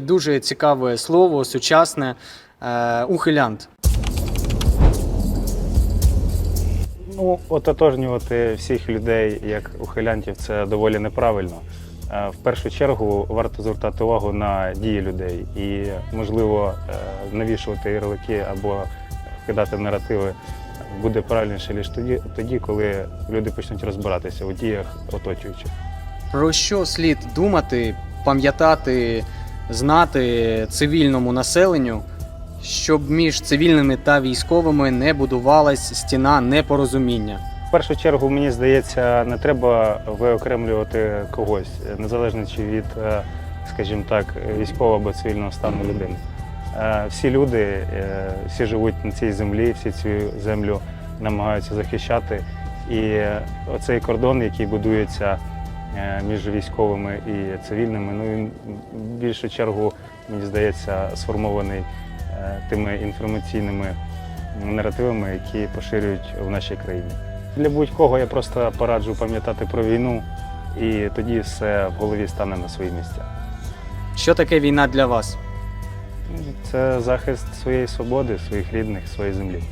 Дуже цікаве слово, сучасне е, ухилянт. Ну, ототожнювати всіх людей як ухилянтів це доволі неправильно. Е, В першу чергу варто звертати увагу на дії людей і, можливо, е, навішувати ярлики або кидати наративи буде правильніше лише тоді, тоді, коли люди почнуть розбиратися у діях оточуючих. Про що слід думати, пам'ятати, знати цивільному населенню, щоб між цивільними та військовими не будувалась стіна непорозуміння? В першу чергу, мені здається, не треба виокремлювати когось, незалежно чи від, е, скажімо так, військового або цивільного стану людини. Е, Всі люди, е, всі живуть на цій землі, всі цю землю намагаються захищати. І оцей кордон, який будується між військовими і цивільними, ну він більшу чергу, мені здається, сформований е, тими інформаційними наративами, які поширюють в нашій країні. Для будь-кого я просто пораджу пам'ятати про війну, і тоді все в голові стане на свої місця. Що таке війна для вас? Це захист своєї свободи, своїх рідних, своєї землі.